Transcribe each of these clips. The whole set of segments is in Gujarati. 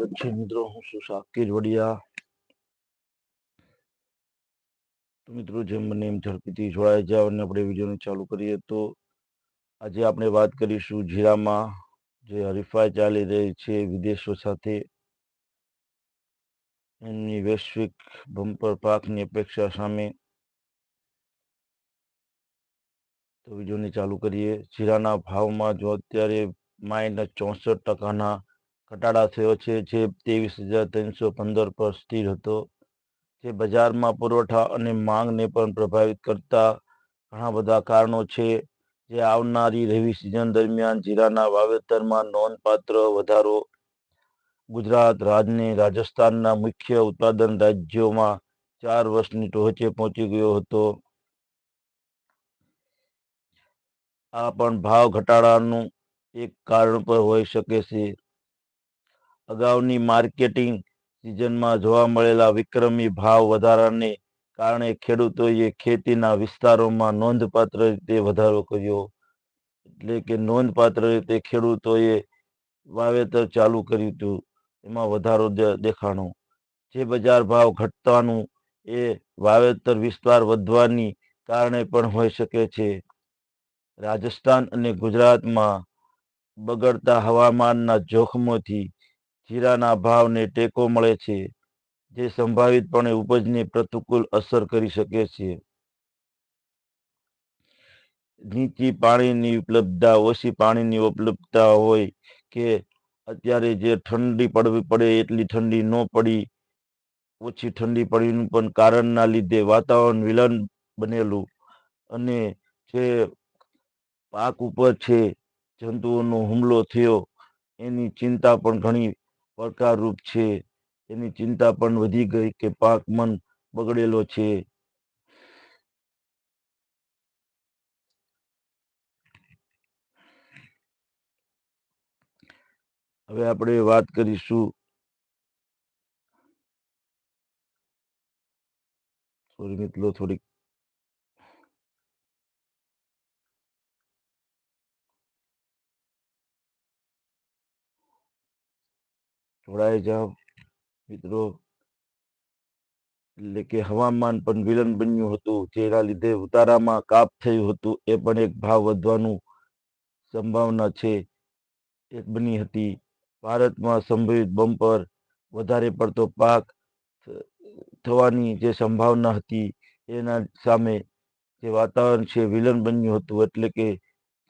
સ્વાગત મિત્રો, હું છું શાકિર વડિયા. મિત્રો, જેમ મને એમ ઝડપીથી જોડાઈ જાવ અને આપણે વિડીયોને ચાલુ કરીએ તો આજે આપણે વાત કરીશું જીરામાં જે હરીફાઈ ચાલી રહી છે વિદેશો સાથે. એમની વૈશ્વિક બમ્પર પાકની અપેક્ષા સામે. તો વિડીયોને ચાલુ કરીએ. જીરાના ભાવમાં જો અત્યારે માઇનસ ચોસઠ ટકાના ઘટાડા થયો છે, જે ત્રેવીસ હજાર ત્રણસો પંદર પર સ્થિર હતો. જે બજારમાં પુરવઠા અને માંગને પણ પ્રભાવિત કરતા ઘણા બધા કારણો છે. જે આવનારી રવિ સિઝન દરમિયાન જીરાના વાવેતરમાં નોંધપાત્ર વધારો. ગુજરાત રાજને રાજસ્થાનના મુખ્ય ઉત્પાદન રાજ્યોમાં ચાર વર્ષની ટોચે પહોંચી ગયો હતો. આ પણ ભાવ ઘટાડાનું એક કારણ પણ હોઈ શકે છે. અગાઉની માર્કેટિંગ સિઝનમાં જોવા મળેલા વિક્રમી ભાવ વધારાને કારણે ખેડૂતોએ ખેતીના વિસ્તારોમાં નોંધપાત્ર રીતે વધારો કર્યો. એટલે કે નોંધપાત્ર રીતે ખેડૂતોએ વાવેતર ચાલુ કર્યું હતું. એમાં વધારો દેખાણો. જે બજાર ભાવ ઘટતાનું એ વાવેતર વિસ્તાર વધવાની કારણે પણ હોઈ શકે છે. રાજસ્થાન અને ગુજરાતમાં બગડતા હવામાનના જોખમોથી જીરાના ભાવને ટેકો મળે છે, જે સંભવિતપણે ઉપજને પ્રતિકૂળ અસર કરી શકે છે. નીચી પાણીની ઉપલબ્ધતા, ઓછી પાણીની ઉપલબ્ધતા હોય કે અત્યારે જે ઠંડી પડવી પડે એટલી ઠંડી ન પડી, ઓછી ઠંડી પડીનું પણ કારણના લીધે વાતાવરણ વિલન બનેલું અને જે પાક ઉપર છે, જંતુઓનો હુમલો થયો, એની ચિંતા પણ ઘણી પડકારરૂપ છે. એની ચિંતા પણ વધી ગઈ કે પાક મન બગડેલો છે. હવે આપણે વાત કરીશું સોરી મિત્રો, થોડીક જોડાઈ જાઓ, મિત્રો. એટલે કે હવામાન પણ વિલન બન્યું હતું, જેના લીધે ઉતારામાં કાપ થયું હતું. એ પણ એક ભાવ વધવાનું સંભાવના છે. એક બની હતી. ભારતમાં સંભવિત બમ્પર વધારે પડતો પાક થવાની જે સંભાવના હતી, એના સામે જે વાતાવરણ છે, વિલન બન્યું હતું. એટલે કે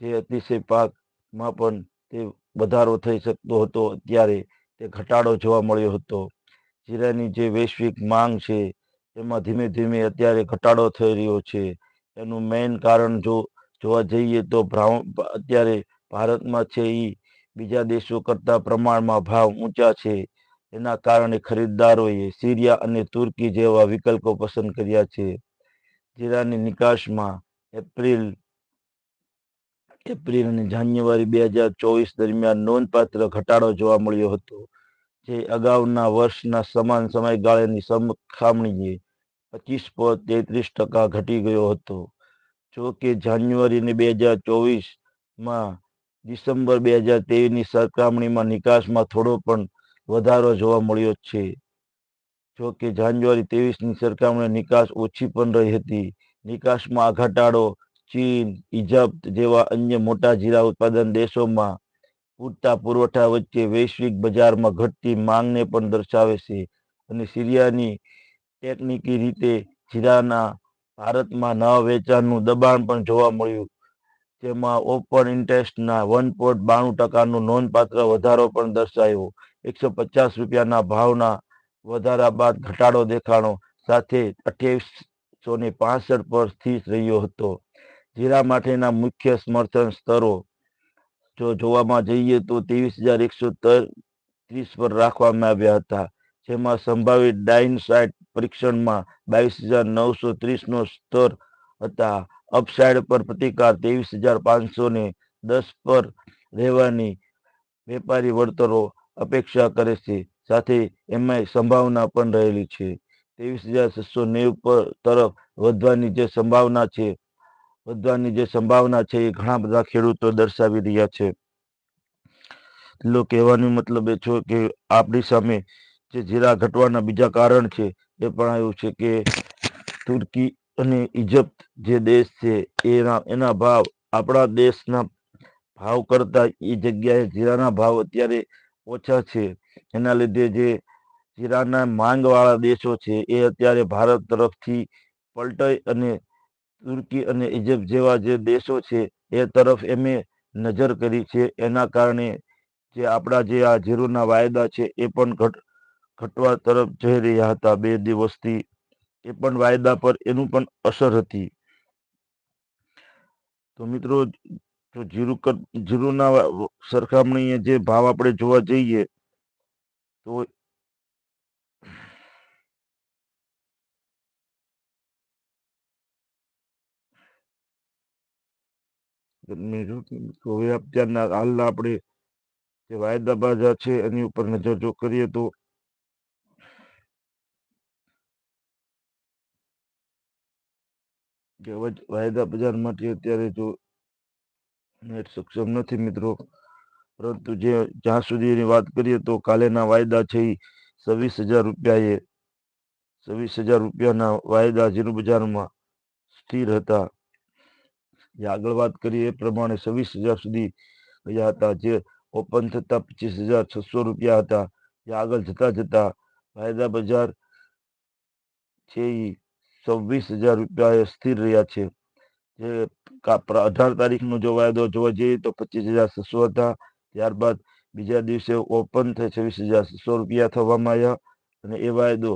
જે અતિશય પાકમાં પણ તે વધારો થઈ શકતો હતો અત્યારે. તે ઘટાડો જોવા મળ્યો હતો. જીરાની જે વૈશ્વિક માંગ છે એમાં ધીમે ધીમે અત્યારે ઘટાડો થઈ રહ્યો છે. એનું મેઇન કારણ જો જોવા જઈએ તો અત્યારે ભારતમાં છે એ બીજા દેશો કરતાં પ્રમાણમાં ભાવ ઊંચા છે. એના કારણે ખરીદદારોએ સિરિયા અને તુર્કી જેવા વિકલ્પો પસંદ કર્યા છે. જીરાની નિકાસમાં એપ્રિલ એપ્રિલ અને જાન્યુઆરી બે હજાર ચોવીસ દરમિયાન નોંધપાત્ર ઘટાડો જોવા મળ્યો હતો, જે અગાઉના વર્ષના સમાન સમયગાળાની સરખામણીએ પચીસ પોઈન્ટ તેત્રીસ ટકા ઘટી ગયો હતો. જો કે જાન્યુઆરી બે હજાર ચોવીસમાં ડિસેમ્બર બે હજાર તેવીસની સરખામણીમાં નિકાસમાં થોડો પણ વધારો જોવા મળ્યો છે. જો કે જાન્યુઆરી ની સરખામણીએ નિકાસ ઓછી પણ રહી હતી. નિકાસમાં આ ઘટાડો ચીન ઇજપ્ત જેવા અન્ય મોટા જીરા ઉત્પાદન દેશોમાં પૂરતા પુરવઠા વચ્ચે વૈશ્વિક બજારમાં ઘટતી માંગને પણ દર્શાવે છે અને સિરિયાની ટેકનિકી રીતે જીરાના ભારતમાં નવા વેચાણનું દબાણ પણ જોવા મળ્યું. જેમાં ઓપન ઇન્ટરેસ્ટના વન પોઈન્ટ બાણું ટકાનો નોંધપાત્ર વધારો પણ દર્શાવ્યો એકસો પચાસ રૂપિયાના ભાવના વધારા બાદ ઘટાડો દેખાણો સાથે અઠ્યાવીસો ને પાસઠ પર સ્થિર રહ્યો હતો. જીરા માટેના મુખ્ય સમર્થન સ્તરો. જો જોવામાં જઈએ તો ત્રેવીસ હજાર એકસો ત્રીસ પર રાખવામાં આવ્યા હતા. જેમાં સંભવિત ડાઇનસાઇટ પરીક્ષણમાં બાવીસ હજાર નવસો ત્રીસનો સ્તર હતા. અપસાઇડ પર પ્રતિકાર ત્રેવીસ હજાર પાંચસો ને દસ પર રહેવાની વેપારી વળતરો અપેક્ષા કરે છે. સાથે એમાં સંભાવના પણ રહેલી છે. ત્રેવીસ હજાર છસો નેવું પર, તરફ વધવાની જે સંભાવના છે વધવાની જે સંભાવના છે એ ઘણા બધા ખેડૂતો દર્શાવી રહ્યા છે. એટલો કહેવાનો મતલબ એ છો કે આપણી સામે જે જીરા ઘટવાના બીજા કારણ છે એ પણ આવ્યું છે કે તુર્કી અને ઇજિપ્ત જે દેશ છે એના એના ભાવ આપણા દેશના ભાવ કરતા એ જગ્યાએ જીરાના ભાવ અત્યારે ઓછા છે. એના લીધે જે જીરાના માંગવાળા દેશો છે એ અત્યારે ભારત તરફથી પલટાઈ અને તુર્કી અને ઇજિપ્ત જેવા જે દેશો છે, એ તરફ એમે નજર કરી છે. એના કારણે જે આપણા જે આ જીરુના વાયદા છે, એ પણ ઘટ, ઘટવા તરફ જઈ રહ્યા હતા બે દિવસથી. એ પણ વાયદા પર એનું પણ અસર હતી. તો મિત્રો, જો જીરું જીરુના સરખામણીએ જે ભાવ આપણે જોવા જઈએ, તો તો હવે અત્યારના હાલના આપણે જે વાયદા બાજા છે એની ઉપર નજર જો કરીએ તો વાયદા બજાર માટે અત્યારે જો નેટ સક્ષમ નથી મિત્રો, પરંતુ જે જ્યાં સુધી એની વાત કરીએ તો કાલેના વાયદા છે એ છવ્વીસ હજાર રૂપિયા એ છવ્વીસ હજાર રૂપિયાના વાયદા જીરું બજારમાં સ્થિર હતા. જે આગળ વાત કરીએ એ પ્રમાણે છવ્વીસ હજાર સુધી ગયા હતા. જે ઓપન થતા પચીસ હજાર છસો રૂપિયા હતા. જે આગળ જતા જતા વાયદા બજાર છે એ છવ્વીસ હજાર રૂપિયા સ્થિર રહ્યા છે. જે અઢાર તારીખનો જો વાયદો જોવા જઈએ તો પચીસ હજાર છસો હતા. ત્યારબાદ બીજા દિવસે ઓપન થઈ છવ્વીસ હજાર છસો રૂપિયા થવામાં આવ્યા અને એ વાયદો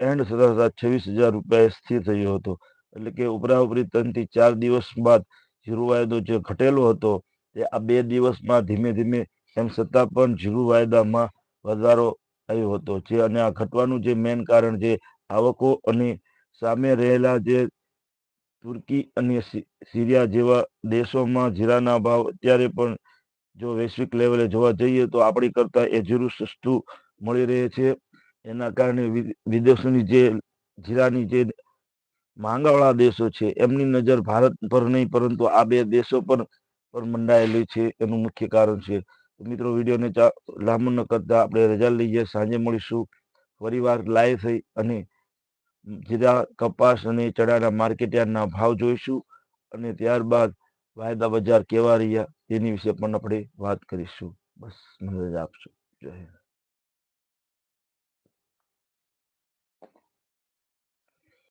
એન્ડ થતા થતા છવ્વીસ હજાર રૂપિયા સ્થિર થયો હતો. એટલે કે ઉપરા ઉપરી ત્રણ ચાર દિવસ બાદ જીરુ વાયદો જે ઘટેલો હતો, તે આ બે દિવસમાં ધીમે ધીમે એમ છતાં પણ જીરુ વાયદામાં વધારો આવ્યો હતો. જે અને આ ઘટવાનું જે મેન કારણ જે આવકો અને સામે રહેલા જે તુર્કી અને સિરિયા જેવા દેશોમાં જીરાના ભાવ અત્યારે પણ જો વૈશ્વિક લેવલે જોવા જઈએ તો આપણી કરતા એ જીરું સસ્તું મળી રહે છે. એના કારણે વિદેશોની જે જીરાની જે માંગાવાળા દેશો છે, એમની નજર ભારત પર નહીં, પરંતુ આ બે દેશો પર પર મંડાયેલી છે, એનું મુખ્ય કારણ છે. મિત્રો, વિડીયોને લાંબો ન કરતા આપણે રજા લઈએ સાંજે મળીશું. ફરીવાર લાઈવ થઈ અને જીરા, કપાસ અને ચડાના માર્કેટયાર્ડના ભાવ જોઈશું અને ત્યારબાદ વાયદા બજાર કેવા રહ્યા તેની વિશે પણ આપણે વાત કરીશું. બસ, મને રજા આપશો. જય હિન્દ.